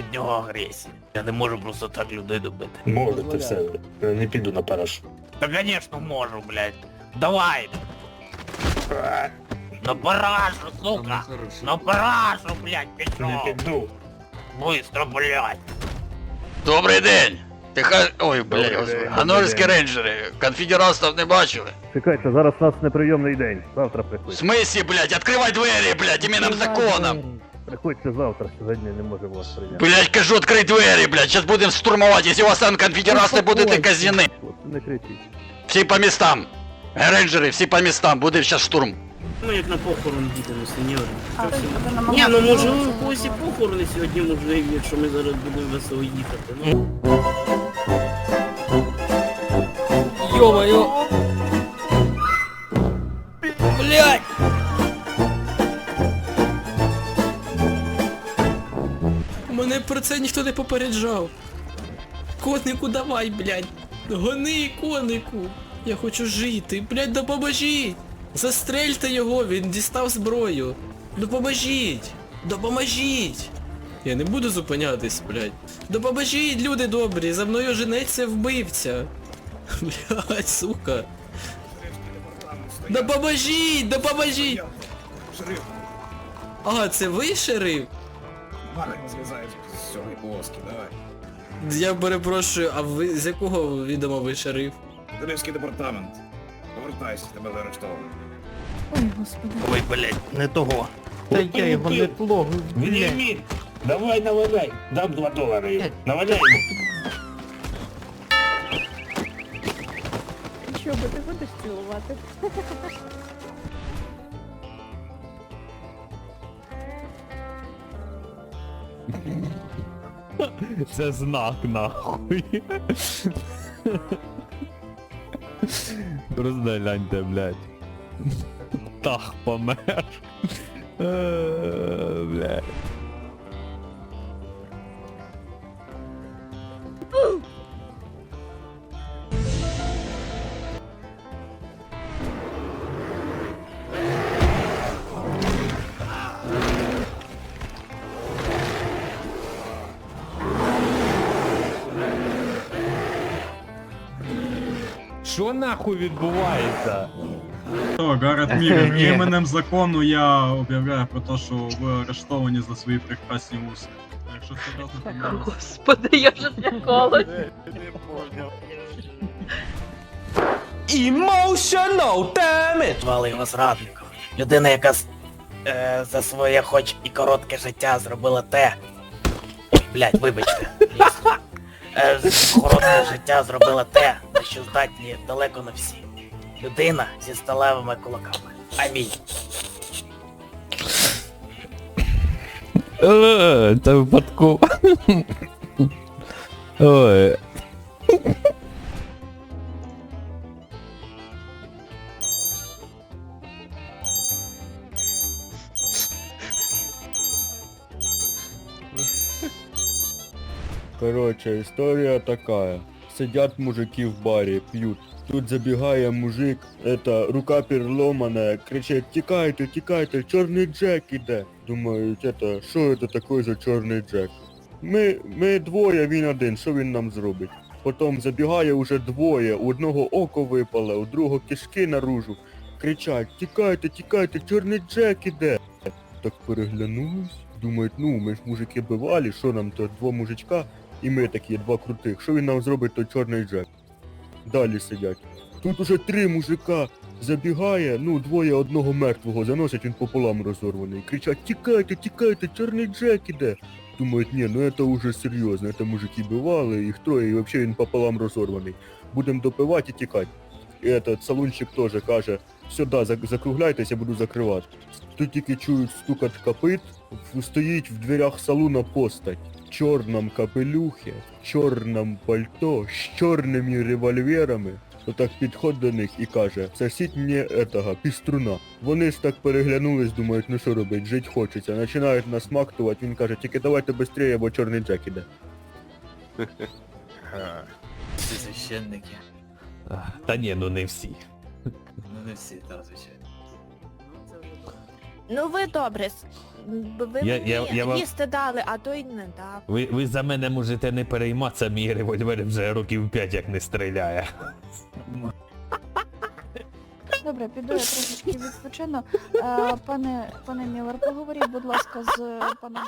від нього агресії. Я не можу просто так людей добити. Можете все. Я не піду на параш. Та звісно можу, блядь. Давай. На парашу, сука. На парашу, блядь, Не пішов. піду. Быстро, блядь. Добрий день! Тиха... Ой, Добрий блядь, господи. день, Ганорські рейнджери. Конфедератів не бачили. Чекайте, зараз у нас неприйомний день. Завтра В приходьте. смислі, блядь, відкривай двері, блядь, іменем законом. Приходьте завтра, сьогодні не можемо вас прийняти. Блядь, кажу, відкрий двері, блядь, зараз будемо штурмувати, якщо у вас там казіни. Хлопці, не кричіть. Всі по містам. Рейнджери, всі по містам, буде зараз штурм. Ну як на похорон їдемо, сеньори. Це все. Ні, ну може вулиці. у когось і похорони сьогодні можливі, якщо ми зараз будемо весело їхати. Ну, Ё-моё! Мене про це ніхто не попереджав. Конику давай, блядь. Гони, конику. Я хочу жити. Блядь, допоможіть. Застрельте його, він дістав зброю. Допоможіть. Допоможіть. Я не буду зупинятись, блядь. Допоможіть, люди добрі, за мною женеться вбивця. Блядь, сука. Допоможіть, допоможіть! А, це ви шериф? Марк злізає з цього полоски, давай. Я перепрошую, а ви з якого відома ви шериф? Київський департамент. Повертайся, тебе заарештовано. Ой, господи. Ой, блядь, не того. Та я його не плогу. Відійміть. Давай наваляй. Дам 2 долари. йому. Наваляй йому. Що, бо ти будеш цілувати? Це знак, нахуй. Просто гляньте, блядь. Тах помер. Е, Блядь. Що нахуй відбувається? Що, Гаррет Мірер, іменем закону я об'являю про те, що ви арештовані за свої прекрасні уси. Якщо серйозно, то я вас Господи, я вже злякалась. Emotional damage! Звали його зрадником. Людина, яка з- е, за своє хоч і коротке життя зробила те. Ой, блядь, вибачте. Е, з коротке життя зробила те, на що здатні далеко не всі. Людина зі сталевими кулаками. Амінь. Е, Це випадково. Ой. Короче, история такая. Сидят мужики в баре, пьют. Тут забегая мужик, это рука переломанная, кричит, тікайте, тікайте, чорний Джек іде. Думають, это, що це таке за чорний Джек? Ми, ми двоє, він один, що він нам зробить? Потім забігає уже двоє, у одного око випало, у другого кишки наружу. Кричать, тікайте, тікайте, чорний Джек іде. Так переглянулись, думають, ну ми ж мужики бивалі, що нам то два мужичка, і ми такі два крутих. Що він нам зробить, той чорний Джек? Далі сидять. Тут уже три мужика забігає, ну двоє одного мертвого заносять, він пополам розорваний. Кричать, тікайте, тікайте, чорний Джек іде. Думають, ні, ну це уже серйозно, це мужики бивали, їх троє, і взагалі він пополам розорваний. Будемо допивати і тікати. І этот салончик теж каже, сюди зак- закругляйтесь, я буду закривати. Тут тільки чують стукат копит, стоїть в дверях салуна постать. В чорному капелюхі, в чорному пальто, з чорними револьверами. Отак підходить до них і каже, сосіть мені етого, піструна. Вони ж так переглянулись, думають, ну що робить, жить хочеться. Починають насмактувати, він каже, тільки давайте швидше, бо чорний Джек іде. Всі священники. Та ні, ну не всі. Ну не всі, так, звичайно. Ну ви добре. с- Ви Я- мені я- я вам- їсти дали, а той не дав. Ви, ви за мене можете не перейматися, мій револьвер вже років 5 як не стріляє. Добре, піду я трошечки відпочину. Е, Пане, пане Міллер, поговоріть, будь ласка, з паном